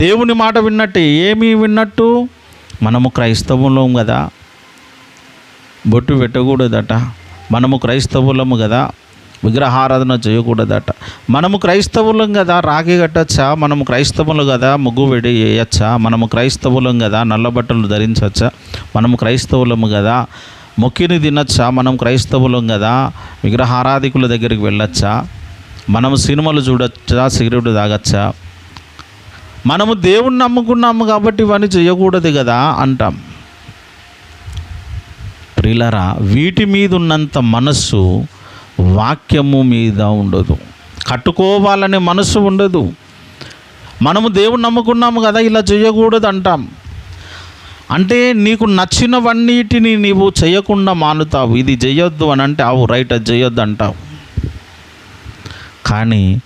దేవుని మాట విన్నట్టు ఏమి విన్నట్టు మనము క్రైస్తవులం కదా. బొట్టు పెట్టకూడదట. మనము క్రైస్తవులము కదా. విగ్రహారాధన చేయకూడదట. మనము క్రైస్తవులం కదా. రాగి కట్టచ్చా? మనము క్రైస్తవులు కదా. ముగ్గు వెడి వేయచ్చా? మనము క్రైస్తవులం కదా. నల్ల బట్టలు ధరించచ్చా? మనము క్రైస్తవులము కదా. మొక్కిని తినచ్చా? మనం క్రైస్తవులం కదా. విగ్రహారాధికుల దగ్గరికి వెళ్ళొచ్చా? మనం సినిమాలు చూడొచ్చా? సిగరెట్ తాగచ్చా? మనము దేవుణ్ణి నమ్ముకున్నాము కాబట్టి ఇవన్నీ చేయకూడదు కదా అంటాం. ప్రిలరా వీటి మీద ఉన్నంత మనస్సు వాక్యము మీద ఉండదు. కట్టుకోవాలనే మనస్సు ఉండదు. మనము దేవుని నమ్ముకున్నాము కదా ఇలా చేయకూడదు అంటాం. అంటే నీకు నచ్చినవన్నిటిని నీవు చేయకుండా మానుతావు. ఇది చేయొద్దు అని అంటే అవు రైట్ అది చేయొద్దు అంటావు. కానీ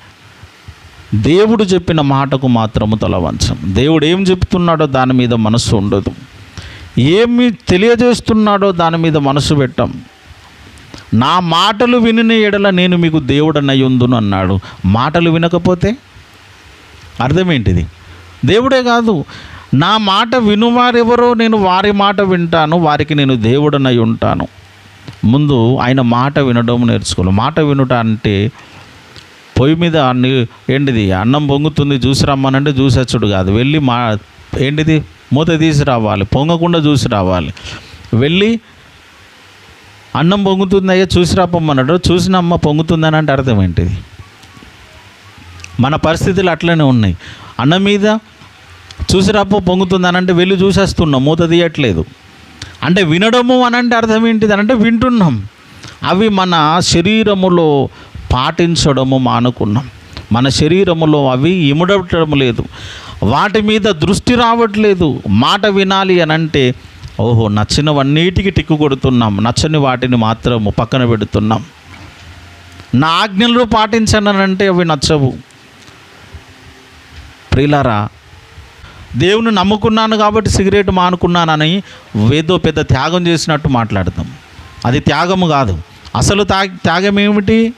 దేవుడు చెప్పిన మాటకు మాత్రము తలవంచం దేవుడు ఏం చెప్తున్నాడో దాని మీద మనసు ఉండదు. ఏమి తెలియజేస్తున్నాడో దాని మీద మనసు పెట్టాం. నా మాటలు విని ఎడల నేను మీకు దేవుడనయ్యుందును అన్నాడు. మాటలు వినకపోతే? అర్థమేంటిది? దేవుడే కాదు. నా మాట వినువారెవరో నేను వారి మాట వింటాను వారికి నేను దేవుడనై ఉంటాను. ముందు ఆయన మాట వినడం నేర్చుకోవాలి. మాట వినుట అంటే పొయ్యి మీద అన్ని ఏంటిది అన్నం పొంగుతుంది చూసి రమ్మనంటే చూసొచ్చుడు కాదు. వెళ్ళి మా ఏంటిది మూత తీసి రావాలి పొంగకుండా చూసి రావాలి. వెళ్ళి అన్నం పొంగుతుంది అయ్యా చూసి రాపమ్మన్నాడు చూసిన అమ్మ పొంగుతుందని అంటే అర్థం ఏంటిది? మన పరిస్థితులు అట్లనే ఉన్నాయి. అన్నం మీద చూసి రాపో పొంగుతుందని అంటే వెళ్ళి చూసేస్తున్నాం మూత తీయట్లేదు. అంటే వినడము అని అంటే అర్థం ఏంటిది అని అంటే వింటున్నాం. అవి మన శరీరములో పాటించడము మానుకున్నాం. మన శరీరములో అవి ఇముడటం లేదు. వాటి మీద దృష్టి రావట్లేదు. మాట వినాలి అనంటే ఓహో నచ్చినవన్నిటికి టిక్కు కొడుతున్నాం. నచ్చని వాటిని మాత్రము పక్కన పెడుతున్నాం. నా ఆజ్ఞలు పాటించానంటే అవి నచ్చవు. ప్రిలారా దేవుని నమ్ముకున్నాను కాబట్టి సిగరెట్ మానుకున్నానని ఏదో పెద్ద త్యాగం చేసినట్టు మాట్లాడతాం అది త్యాగము కాదు. అసలు త్యాగం ఏమిటి?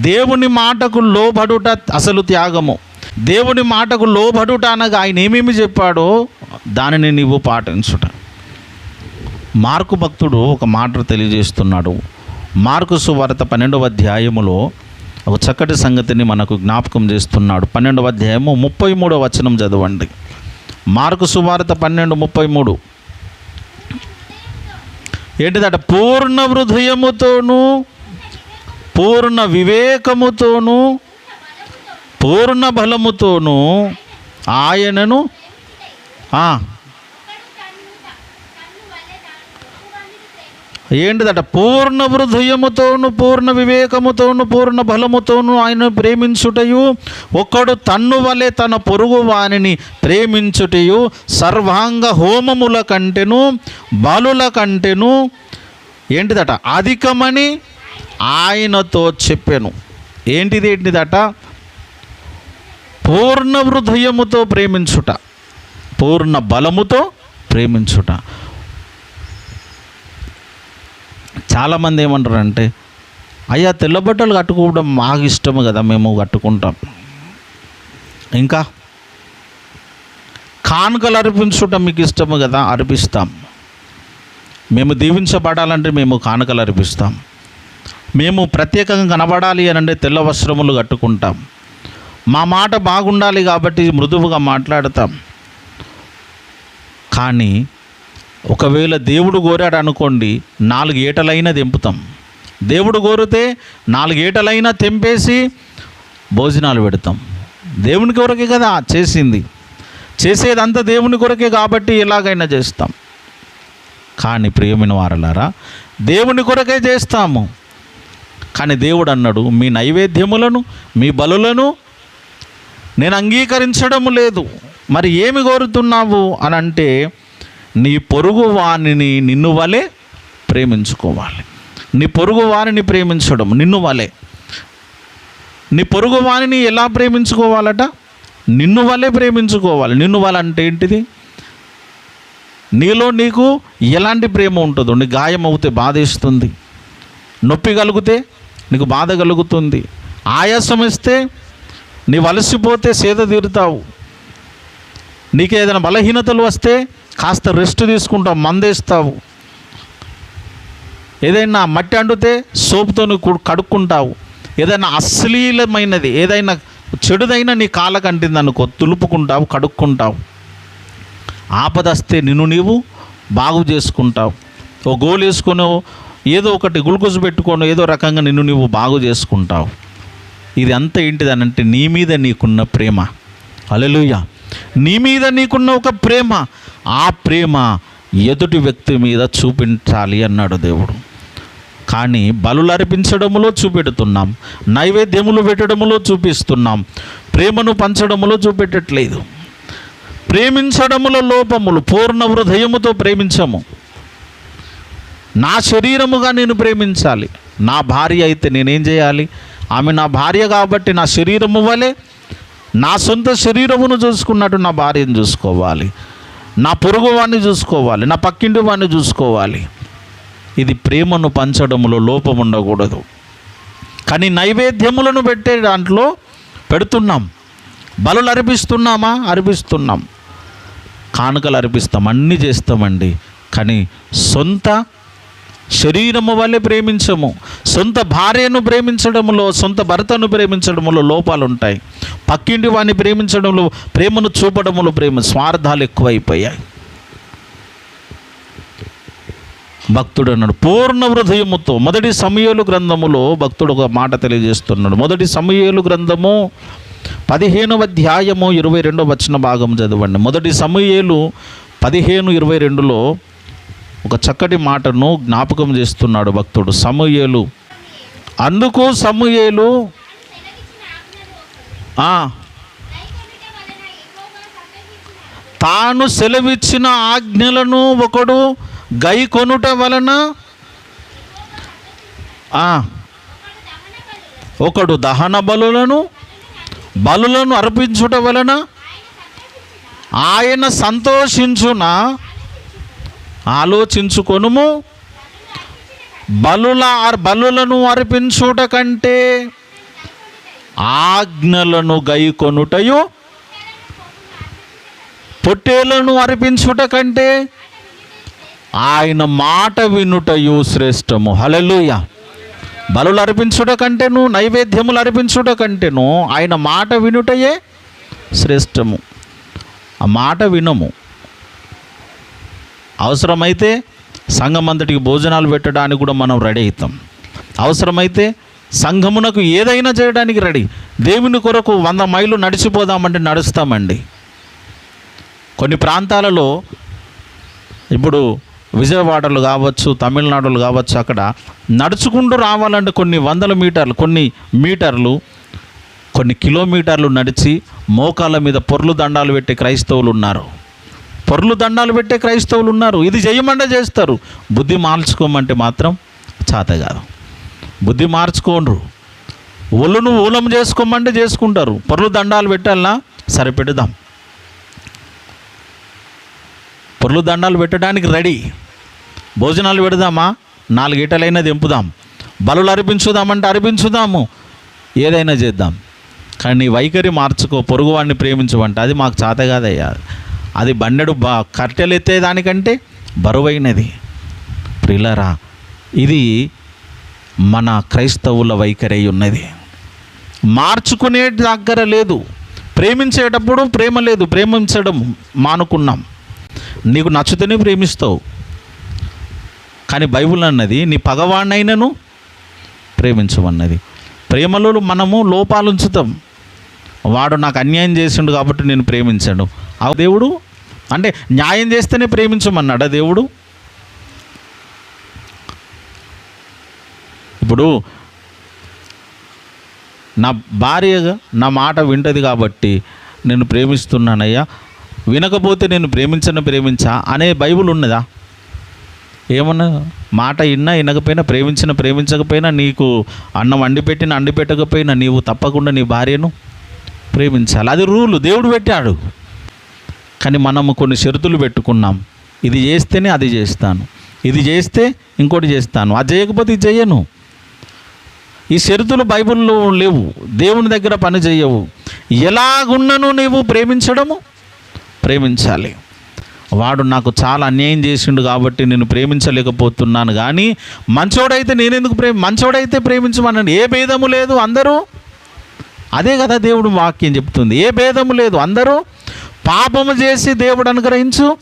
దేవుని మాటకు లోబడుట అసలు త్యాగము. దేవుని మాటకు లోబడుట అనగా ఆయన ఏమేమి చెప్పాడో దానిని నీవు పాటించుట. మార్కు భక్తుడు ఒక మాట తెలియజేస్తున్నాడు. మార్కు సువార్త పన్నెండవ అధ్యాయములో ఒక చక్కటి సంగతిని మనకు జ్ఞాపకం చేస్తున్నాడు. పన్నెండవ అధ్యాయము ముప్పై మూడవ వచనం చదవండి. మార్కు సువార్త పన్నెండు ముప్పై మూడు ఏంటిదట? పూర్ణ హృదయముతోనూ పూర్ణ వివేకముతోనూ పూర్ణ బలముతోనూ ఆయనను ఏంటిదట? పూర్ణ హృదయముతోను పూర్ణ వివేకముతోను పూర్ణ బలముతోను ఆయన ప్రేమించుటయు ఒక్కడు తన్ను వలె తన పొరుగు వాణిని ప్రేమించుటయు సర్వాంగ హోమముల కంటెను బలుల కంటెను ఏంటిదట? అధికమని ఆయనతో చెప్పాను. ఏంటిది ఏంటిదట? పూర్ణ హృదయముతో ప్రేమించుట. పూర్ణ బలముతో ప్రేమించుట. చాలామంది ఏమంటారంటే అయ్యా తెల్ల బట్టలు కట్టుకోవడం మాకు ఇష్టము కదా మేము కట్టుకుంటాం. ఇంకా కానుకలు అర్పించటం మీకు ఇష్టము కదా అర్పిస్తాం. మేము దీవించబడాలంటే మేము కానుకలు అర్పిస్తాం. మేము ప్రత్యేకంగా కనబడాలి అని అంటే తెల్ల వస్త్రములు కట్టుకుంటాం. మా మాట బాగుండాలి కాబట్టి మృదువుగా మాట్లాడతాం. కానీ ఒకవేళ దేవుడు కోరాడు అనుకోండి నాలుగు ఏటలైనా తెంపుతాం. దేవుడు కోరితే నాలుగు ఏటలైనా తెంపేసి భోజనాలు పెడతాం. దేవుని కొరకే కదా చేసింది. చేసేదంతా దేవుని కొరకే కాబట్టి ఎలాగైనా చేస్తాం. కానీ ప్రియమైన వారలారా దేవుని కొరకే చేస్తాము. కానీ దేవుడు అన్నాడు మీ నైవేద్యములను మీ బలులను నేను అంగీకరించడం లేదు. మరి ఏమి కోరుతున్నావు? అని అంటే నీ పొరుగు వాణిని నిన్ను వలె ప్రేమించుకోవాలి. నీ పొరుగు వారిని ప్రేమించడం నిన్ను వలె. నీ పొరుగు వాణిని ఎలా ప్రేమించుకోవాలట? నిన్ను వలె ప్రేమించుకోవాలి. నిన్ను వల అంటే ఏంటిది? నీలో నీకు ఎలాంటి ప్రేమ ఉంటుందో నీ గాయం అవుతే బాధేస్తుంది. నొప్పి కలిగితే నీకు బాధ కలుగుతుంది. ఆయాసం ఇస్తే నీ వలసిపోతే సేద తీరుతావు. నీకు ఏదైనా బలహీనతలు వస్తే కాస్త రెస్ట్ తీసుకుంటావు మందేస్తావు. ఏదైనా మట్టి అండితే సోపుతో కడుక్కుంటావు. ఏదైనా అశ్లీలమైనది ఏదైనా చెడుదైనా నీ కాళ్ళకు అంటింది అనుకో తులుపుకుంటావు కడుక్కుంటావు. ఆపదస్తే నిన్ను నీవు బాగు చేసుకుంటావు. ఓ గోలు వేసుకొని ఏదో ఒకటి గ్లూకోజ్ పెట్టుకొని ఏదో రకంగా నిన్ను నువ్వు బాగు చేసుకుంటావు. ఇది అంతా ఏంటిదనంటే నీ మీద నీకున్న ప్రేమ. అలలుయ నీ మీద నీకున్న ఒక ప్రేమ. ఆ ప్రేమ ఎదుటి వ్యక్తి మీద చూపించాలి అన్నాడు దేవుడు. కానీ బలులు అర్పించడములో చూపెడుతున్నాం. నైవేద్యములు పెట్టడములో చూపిస్తున్నాం. ప్రేమను పంచడములో చూపెట్టట్లేదు. ప్రేమించడములో లోపములు పూర్ణ హృదయముతో ప్రేమించము. నా శరీరముగా నేను ప్రేమించాలి. నా భార్య అయితే నేనేం చేయాలి? ఆమె నా భార్య కాబట్టి నా శరీరము వలె నా సొంత శరీరమును చూసుకున్నట్టు నా భార్యను చూసుకోవాలి. నా పొరుగు వాడిని చూసుకోవాలి. నా పక్కింటి వాడిని చూసుకోవాలి. ఇది ప్రేమను పంచడంలో లోపం ఉండకూడదు. కానీ నైవేద్యములను పెట్టే దాంట్లో పెడుతున్నాం. బలులు అర్పిస్తున్నామా? అర్పిస్తున్నాం. కానుకలు అర్పిస్తాం. అన్నీ చేస్తామండి. కానీ సొంత శరీరము వల్లే ప్రేమించము. సొంత భార్యను ప్రేమించడంలో సొంత భర్తను ప్రేమించడంలో లోపాలు ఉంటాయి పక్కింటి వాడిని ప్రేమించడంలో ప్రేమను చూపడంలో ప్రేమ స్వార్థాలు ఎక్కువైపోయాయి. భక్తుడు అన్నాడు పూర్ణ హృదయముతో మొదటి సమయలు గ్రంథములో భక్తుడు ఒక మాట తెలియజేస్తున్నాడు. మొదటి సమయలు గ్రంథము పదిహేనవ అధ్యాయము ఇరవై రెండవ వచ్చిన భాగం చదవండి. మొదటి సమయలు పదిహేను ఇరవై రెండులో ఒక చక్కటి మాటను జ్ఞాపకం చేస్తున్నాడు భక్తుడు సమూయేలు. అందుకు సమూయేలు తాను సెలవిచ్చిన ఆజ్ఞలను ఒకడు గై కొనుట వలన ఒకడు దహన బలులను బలులను అర్పించుట వలన ఆయన సంతోషించున? ఆలోచించుకొనుము. బలుల బలులను అర్పించుట కంటే ఆజ్ఞలను గైకొనుటయు పొట్టేలను అర్పించుట కంటే ఆయన మాట వినుటయు శ్రేష్టము. హలలుయ బలులు అర్పించుట కంటేను నైవేద్యములు అర్పించుట కంటేను ఆయన మాట వినుటయే శ్రేష్టము. ఆ మాట వినము. అవసరమైతే సంఘం అంతటికి భోజనాలు పెట్టడానికి కూడా మనం రెడీ అవుతాం. అవసరమైతే సంఘమునకు ఏదైనా చేయడానికి రెడీ. దేవుని కొరకు వంద మైళ్ళు నడిచిపోదామంటే నడుస్తామండి. కొన్ని ప్రాంతాలలో ఇప్పుడు విజయవాడలు కావచ్చు తమిళనాడులు కావచ్చు అక్కడ నడుచుకుంటూ రావాలంటే కొన్ని వందల మీటర్లు కొన్ని మీటర్లు కొన్ని కిలోమీటర్లు నడిచి మోకాళ్ళ మీద పొర్లు దండాలు పెట్టే క్రైస్తవులు ఉన్నారు. పొరలు దండాలు పెట్టే క్రైస్తవులు ఉన్నారు. ఇది చేయమంటే చేస్తారు. బుద్ధి మార్చుకోమంటే మాత్రం చేత కాదు. బుద్ధి మార్చుకోండ్రు. ఒళ్ళును ఊలం చేసుకోమంటే చేసుకుంటారు. పొరలు దండాలు పెట్టాలన్నా సరిపెడదాం పొరలు దండాలు పెట్టడానికి రెడీ. భోజనాలు పెడదామా? నాలుగీటలైనా దింపుదాం. బలులు అర్పించుదామంటే అర్పించుదాము. ఏదైనా చేద్దాం. కానీ నీ వైఖరి మార్చుకో. పొరుగువాడిని ప్రేమించమంటే అది మాకు చేత కాదయ్యా. అది బండెడు బా కట్టెలెత్తే దానికంటే బరువైనది. ప్రిలరా ఇది మన క్రైస్తవుల వైఖరి ఉన్నది. మార్చుకునే దగ్గర లేదు. ప్రేమించేటప్పుడు ప్రేమ లేదు. ప్రేమించడం మానుకున్నాం. నీకు నచ్చుతూనే ప్రేమిస్తావు. కానీ బైబుల్ అన్నది నీ పగవాణ్ణైనను ప్రేమించమన్నది. ప్రేమలో మనము లోపాలు ఉంచుతాం వాడు నాకు అన్యాయం చేసిండు కాబట్టి నేను ప్రేమించాడు ఆ దేవుడు అంటే న్యాయం చేస్తేనే ప్రేమించమన్నాడా దేవుడు? ఇప్పుడు నా భార్యగా నా మాట వింటది కాబట్టి నేను ప్రేమిస్తున్నానయ్యా. వినకపోతే నేను ప్రేమించను ప్రేమించా అనే బైబుల్ ఉన్నదా? ఏమన్నా మాట విన్నా వినకపోయినా ప్రేమించిన ప్రేమించకపోయినా నీకు అన్నం వండి పెట్టిన అండి పెట్టకపోయినా నీవు తప్పకుండా నీ భార్యను ప్రేమించాలి. అది రూలు దేవుడు పెట్టాడు. కానీ మనము కొన్ని షరతులు పెట్టుకున్నాం. ఇది చేస్తేనే అది చేస్తాను. ఇది చేస్తే ఇంకోటి చేస్తాను. అది చేయకపోతే ఇది చేయను. ఈ షరతులు బైబిల్లో లేవు. దేవుని దగ్గర పని చేయవు. ఎలాగున్నను నీవు ప్రేమించడము? ప్రేమించాలి. వాడు నాకు చాలా అన్యాయం చేసిండు కాబట్టి నేను ప్రేమించలేకపోతున్నాను కానీ మంచోడైతే నేనెందుకు ప్రేమ మంచోడైతే ప్రేమించమన్నాను ఏ భేదము లేదు అందరూ? అదే కదా దేవుడు వాక్యం చెప్తుంది. ఏ భేదము లేదు అందరూ? పాపము చేసి దేవుడు అనుగ్రహించు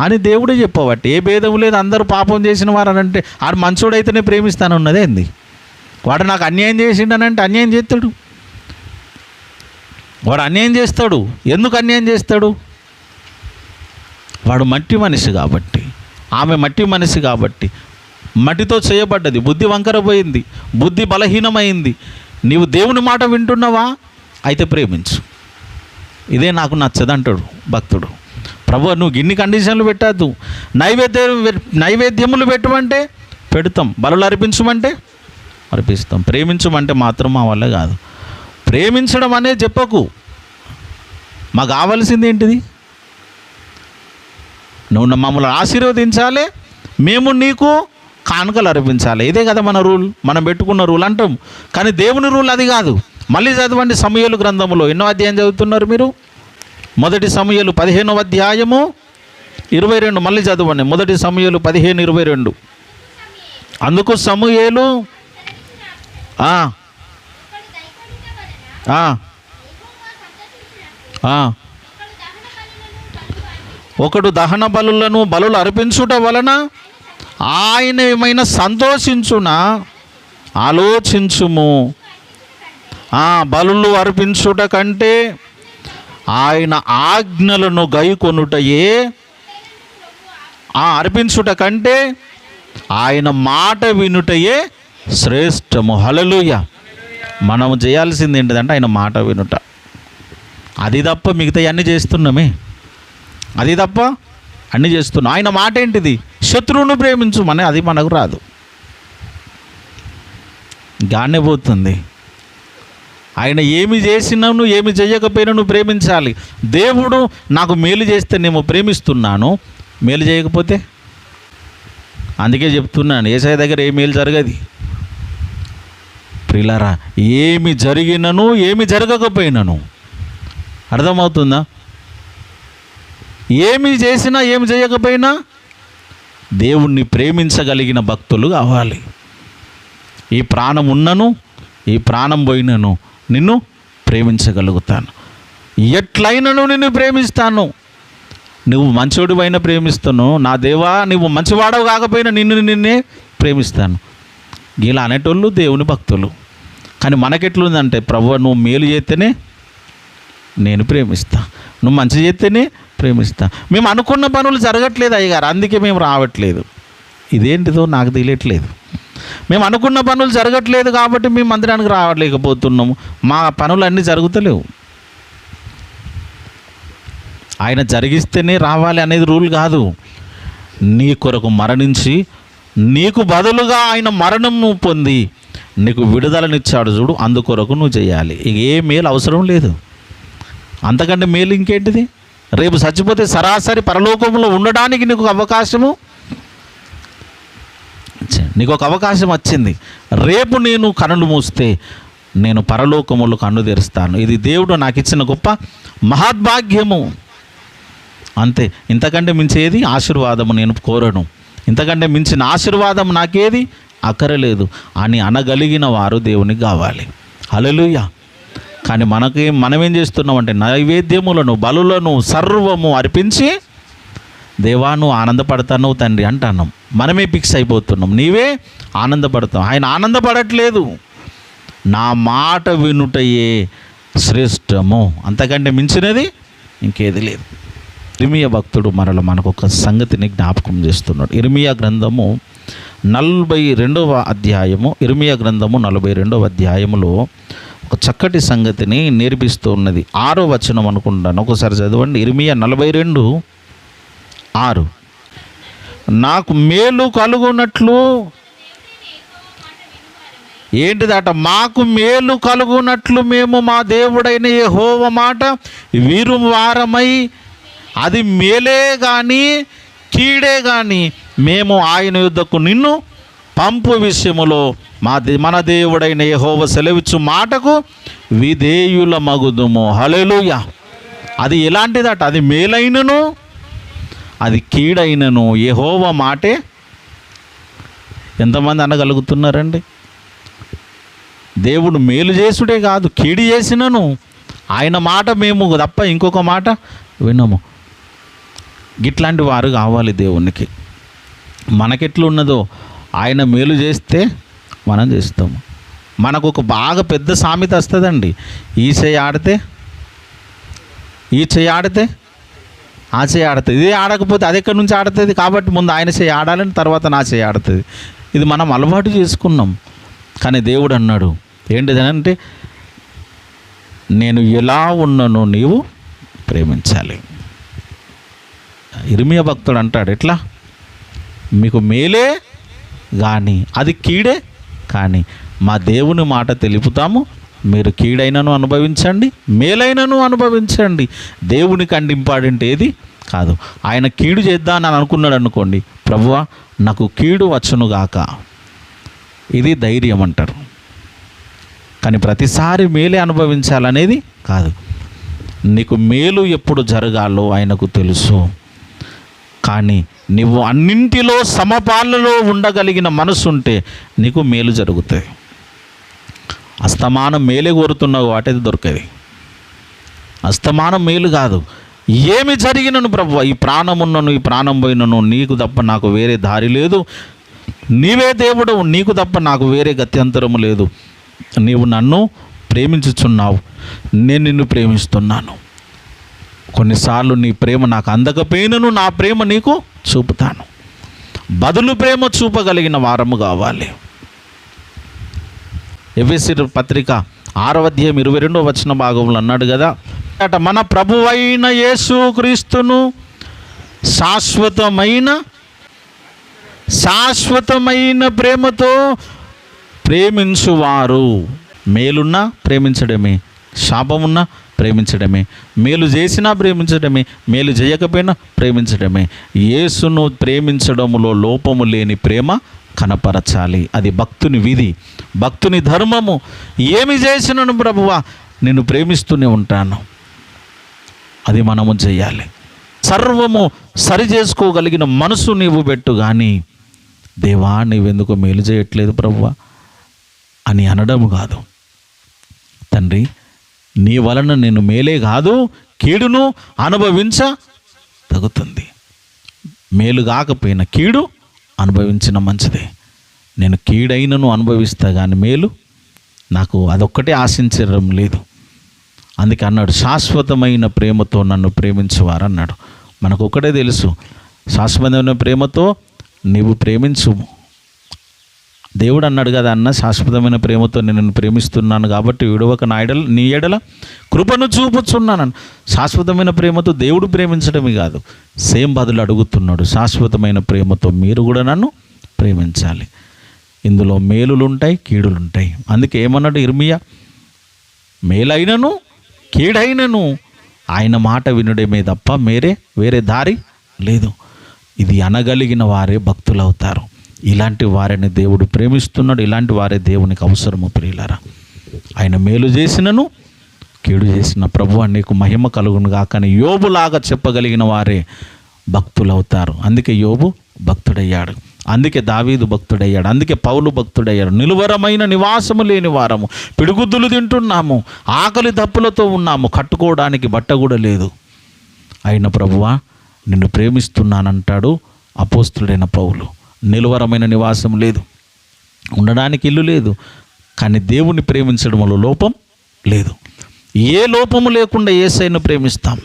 అని దేవుడే చెప్పబట్టి. ఏ భేదం లేదు అందరూ పాపం చేసిన వారు అని అంటే ఆడు మంచోడైతేనే ప్రేమిస్తానున్నదే ఏంది? వాడు నాకు అన్యాయం చేసిండనంటే అన్యాయం చేస్తాడు. వాడు అన్యాయం చేస్తాడు. ఎందుకు అన్యాయం చేస్తాడు? వాడు మట్టి మనిషి కాబట్టి ఆమె మట్టి మనిషి కాబట్టి మట్టితో చేయబడ్డది. బుద్ధి వంకరపోయింది బుద్ధి బలహీనమైంది. నీవు దేవుని మాట వింటున్నావా? అయితే ప్రేమించు. ఇదే నాకు నచ్చదంటాడు భక్తుడు. ప్రభు నువ్వు ఇన్ని కండిషన్లు పెట్టద్దు. నైవేద్యం నైవేద్యములు పెట్టమంటే పెడతాం. బలులు అర్పించమంటే అర్పిస్తాం. ప్రేమించమంటే మాత్రం మా వల్ల కాదు. ప్రేమించడం అనేది చెప్పకు. మాకు కావాల్సింది ఏంటిది? నువ్వు మమ్మల్ని ఆశీర్వదించాలి మేము నీకు కానుకలు అర్పించాలి. ఇదే కదా మన రూల్. మనం పెట్టుకున్న రూల్ అంటాం. కానీ దేవుని రూల్ అది కాదు. మళ్ళీ చదవండి సమయలు గ్రంథంలో ఎన్నో అధ్యాయం చదువుతున్నారు మీరు? మొదటి సమయలు పదిహేనవ అధ్యాయము ఇరవై రెండు. మళ్ళీ చదవండి. మొదటి సమయలు పదిహేను ఇరవై రెండు. అందుకు సమూహేలు ఒకడు దహన బలులను బలులు అర్పించుట వలన ఆయన ఏమైనా సంతోషించునా? ఆలోచించుము. బలులు అర్పించుట కంటే ఆయన ఆజ్ఞలను గైకొనుటయే ఆ అర్పించుట కంటే ఆయన మాట వినుటయే శ్రేష్టము. హలలుయ మనం చేయాల్సింది ఏంటిదంటే ఆయన మాట వినుట. అది తప్ప మిగతా అన్నీ చేస్తున్నామే. అది తప్ప అన్నీ చేస్తున్నాం. ఆయన మాట ఏంటిది? శత్రువును ప్రేమించుమని అది మనకు రాదు. గానే పోతుంది. ఆయన ఏమి చేసినా నువ్వు ఏమి చేయకపోయినా నువ్వు ప్రేమించాలి. దేవుడు నాకు మేలు చేస్తే నేను ప్రేమిస్తున్నాను. మేలు చేయకపోతే? అందుకే చెప్తున్నాను ఏసఐ దగ్గర ఏ మేలు జరగదు. ప్రిలారా ఏమి జరిగినను ఏమి జరగకపోయినను. అర్థమవుతుందా? ఏమి చేసినా ఏమి చేయకపోయినా దేవుణ్ణి ప్రేమించగలిగిన భక్తులు కావాలి. ఈ ప్రాణం ఉన్నను ఈ ప్రాణం పోయినను. నిన్ను ప్రేమించగలుగుతాను. ఎట్లయినను నిన్ను ప్రేమిస్తాను? నువ్వు మంచోడివైనా ప్రేమిస్తాను. నా దేవా నువ్వు మంచివాడవు కాకపోయినా నిన్ను నిన్నే ప్రేమిస్తాను. ఇలా అనేటోళ్ళు దేవుని భక్తులు. కానీ మనకెట్లుందంటే ప్రభు నువ్వు మేలు చేస్తేనే నేను ప్రేమిస్తా. నువ్వు మంచి చేస్తేనే ప్రేమిస్తా. మేము అనుకున్న పనులు జరగట్లేదు అయ్యగారు. అందుకే మేము రావట్లేదు. ఇదేంటిదో నాకు తెలియట్లేదు. మేము అనుకున్న పనులు జరగట్లేదు కాబట్టి మేము మందిరానికి రావట్లేకపోతున్నాము మా పనులు అన్నీ జరుగుతలేవు. ఆయన జరిగిస్తేనే రావాలి అనేది రూల్ కాదు. నీ కొరకు మరణించి నీకు బదులుగా ఆయన మరణము పొంది నీకు విడుదలనిచ్చాడు చూడు అందుకొరకు నువ్వు చేయాలి. ఏ మేలు అవసరం లేదు. అంతకంటే మేలు ఇంకేంటిది? రేపు చచ్చిపోతే సరాసరి పరలోకంలో ఉండడానికి నీకు అవకాశము? నీకు ఒక అవకాశం వచ్చింది. రేపు నేను కనులు మూస్తే నేను పరలోకములు కన్ను తెరుస్తాను. ఇది దేవుడు నాకు ఇచ్చిన గొప్ప మహద్భాగ్యము. అంతే. ఇంతకంటే మించేది ఆశీర్వాదము నేను కోరను. ఇంతకంటే మించిన ఆశీర్వాదం నాకేది అక్కరలేదు. అని అనగలిగిన వారు దేవునికి కావాలి. హల్లెలూయా. కానీ మనకి మనం ఏం చేస్తున్నామంటే నైవేద్యములను బలులను సర్వము అర్పించి దేవా నువ్వు ఆనందపడతాను తండ్రి అంటాను మనమే ఫిక్స్ అయిపోతున్నాం. నీవే ఆనందపడతాం ఆయన ఆనందపడట్లేదు. నా మాట వినుటయే శ్రేష్టము. అంతకంటే మించినది ఇంకేది లేదు. ఇర్మియా భక్తుడు మరల మనకు ఒక సంగతిని జ్ఞాపకం చేస్తున్నాడు. ఇర్మియా గ్రంథము నలభై రెండవ అధ్యాయము ఇర్మియా గ్రంథము నలభై రెండవ అధ్యాయములో ఒక చక్కటి సంగతిని నేర్పిస్తూ ఉన్నది. ఆరో వచనం అనుకుంటాను. ఒకసారి చదవండి. ఇర్మియా నలభై రెండు ఆరు. నాకు మేలు కలుగునట్లు ఏంటిదట? మాకు మేలు కలుగునట్లు మేము మా దేవుడైన యెహోవ మాట వీరు వారమై అది మేలే కానీ కీడే కానీ మేము ఆయన యుద్ధకు నిన్ను పంపు విషయములో మా దే- మన దేవుడైన యెహోవ సెలవిచ్చు మాటకు విధేయుల మగుదుము హలెలుయ అది ఎలాంటిదట? అది మేలైనను అది కీడైనను యెహోవ మాటే. ఎంతమంది అనగలుగుతున్నారండి? దేవుడు మేలు చేసుడే కాదు కీడు చేసినను. ఆయన మాట మేము తప్ప ఇంకొక మాట వినము. గిట్లాంటి వారు కావాలి దేవునికి. మనకెట్లున్నదో ఆయన మేలు చేస్తే మనం చేస్తాము. మనకు ఒక బాగా పెద్ద సామెత వస్తుందండి. ఈ చేయి ఆడితే ఈ చేయి ఆడితే ఆ చేయి ఆడుతుంది. ఇది ఆడకపోతే అది ఎక్కడి నుంచి ఆడుతుంది? కాబట్టి ముందు ఆయన చేయి ఆడాలని తర్వాత నా చేయి ఆడుతుంది. ఇది మనం అలవాటు చేసుకున్నాం. కానీ దేవుడు అన్నాడు ఏంటిదనంటే నేను ఎలా ఉన్నానో నీవు ప్రేమించాలి. ఇరిమియ భక్తుడు అంటాడు ఎట్లా? మీకు మేలే కానీ అది కీడే కానీ మా దేవుని మాట తెలుపుతాము మీరు కీడైనను అనుభవించండి మేలైనను అనుభవించండి. దేవునికి అండింపాడంటే ఏది? కాదు. ఆయన కీడు చేద్దామని అనుకున్నాడు అనుకోండి ప్రభువా నాకు కీడు వచ్చునుగాక ఇది ధైర్యం అంటారు. కానీ ప్రతిసారి మేలే అనుభవించాలనేది కాదు. నీకు మేలు ఎప్పుడు జరగాలో ఆయనకు తెలుసు. కానీ నువ్వు అన్నింటిలో సమపాలలో ఉండగలిగిన మనసు ఉంటే నీకు మేలు జరుగుతాయి. అస్తమానం మేలే కోరుతున్నావు వాటైతే దొరకది. అస్తమానం మేలు కాదు. ఏమి జరిగినను ప్రభు ఈ ప్రాణం ఉన్నను ఈ ప్రాణం పోయినను నీకు తప్ప నాకు వేరే దారి లేదు. నీవే దేవుడు నీకు తప్ప నాకు వేరే గత్యంతరం లేదు. నీవు నన్ను ప్రేమించుచున్నావు. నేను నిన్ను ప్రేమిస్తున్నాను. కొన్నిసార్లు నీ ప్రేమ నాకు అందకపోయినను నా ప్రేమ నీకు చూపుతాను. బదులు ప్రేమ చూపగలిగిన వారము కావాలి. ఎఫ్ఎస్సి పత్రిక ఆరవ అధ్యాయం ఇరవై రెండవ వచ్చిన భాగంలో అన్నాడు కదా. అట మన ప్రభువైన యేసు క్రీస్తును శాశ్వతమైన శాశ్వతమైన ప్రేమతో ప్రేమించువారు. మేలున్నా ప్రేమించడమే శాపమున్నా ప్రేమించడమే మేలు చేసినా ప్రేమించడమే మేలు చేయకపోయినా ప్రేమించడమే. యేసును ప్రేమించడములో లోపము లేని ప్రేమ కనపరచాలి. అది భక్తుని విధి భక్తుని ధర్మము. ఏమి చేసినను ప్రభువా? నేను ప్రేమిస్తూనే ఉంటాను. అది మనము చేయాలి. సర్వము సరి చేసుకోగలిగిన మనసు నీవు పెట్టు కానీ దేవా నీవెందుకు మేలు చేయట్లేదు ప్రభువా? అని అనడం కాదు. తండ్రి నీ వలన నేను మేలే కాదు కీడును అనుభవించ తగుతుంది. మేలు కాకపోయిన కీడు అనుభవించిన మంచిదే. నేను కీడైనను అనుభవిస్తా కానీ మేలు నాకు అదొక్కటే ఆశించడం లేదు. అందుకే అన్నాడు శాశ్వతమైన ప్రేమతో నన్ను ప్రేమించేవారు అన్నాడు మనకు ఒకటే తెలుసు శాశ్వతమైన ప్రేమతో నీవు ప్రేమించు దేవుడు అన్నాడు కదా అన్న శాశ్వతమైన ప్రేమతో నేను ప్రేమిస్తున్నాను కాబట్టి విడవక నా ఎడల నీ ఎడల కృపను చూపుచున్నాను శాశ్వతమైన ప్రేమతో దేవుడు ప్రేమించడమే కాదు సేమ్ బదులు అడుగుతున్నాడు శాశ్వతమైన ప్రేమతో మీరు కూడా నన్ను ప్రేమించాలి. ఇందులో మేలులుంటాయి కీడులుంటాయి. అందుకే ఏమన్నాడు ఇర్మియా మేలైనను కీడైనను ఆయన మాట వినుడేమే తప్ప మేరే వేరే దారి లేదు. ఇది అనగలిగిన వారే భక్తులవుతారు. ఇలాంటి వారిని దేవుడు ప్రేమిస్తున్నాడు ఇలాంటి వారే దేవునికి అవసరము ప్రియులారా. ఆయన మేలు చేసినను కీడు చేసిన ప్రభు నీకు మహిమ కలుగును కాకని యోబులాగా చెప్పగలిగిన వారే భక్తులు అవుతారు అందుకే యోబు భక్తుడయ్యాడు. అందుకే దావీదు భక్తుడయ్యాడు. అందుకే పౌలు భక్తుడయ్యాడు. నిలువరమైన నివాసము లేని వారము. పిడుగుద్దులు తింటున్నాము. ఆకలి దప్పులతో ఉన్నాము. కట్టుకోవడానికి బట్ట కూడా లేదు. అయిన ప్రభువా నిన్ను ప్రేమిస్తున్నానంటాడు అపోస్తుడైన పౌలు. నిలువరమైన నివాసం లేదు. ఉండడానికి ఇల్లు లేదు. కానీ దేవుని ప్రేమించడంలో లోపం లేదు. ఏ లోపము లేకుండా ఏసైను ప్రేమిస్తాం.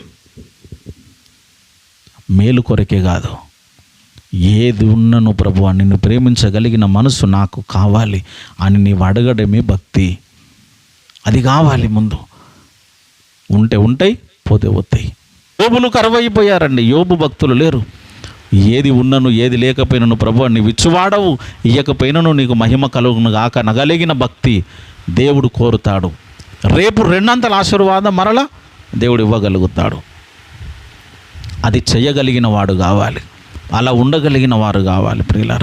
మేలు కొరకే కాదు. ఏది ఉన్నను ప్రభు నిన్ను ప్రేమించగలిగిన మనసు నాకు కావాలి అని నీవు అడగడమే భక్తి. అది కావాలి ముందు. ఉంటే ఉంటాయి పోతే పోతాయి. యోబులు కరువైపోయారండి. యోబు భక్తులు లేరు. ఏది ఉన్నను ఏది లేకపోయినను ప్రభు నీవు ఇచ్చువాడవు. ఇయ్యకపోయినను నీకు మహిమ కలుగును గాక. నగలిగిన భక్తి దేవుడు కోరుతాడు. రేపు రెండంతల ఆశీర్వాదం మరలా దేవుడు ఇవ్వగలుగుతాడు. అది చేయగలిగిన వాడు కావాలి. అలా ఉండగలిగిన వారు కావాలి ప్రియులరా.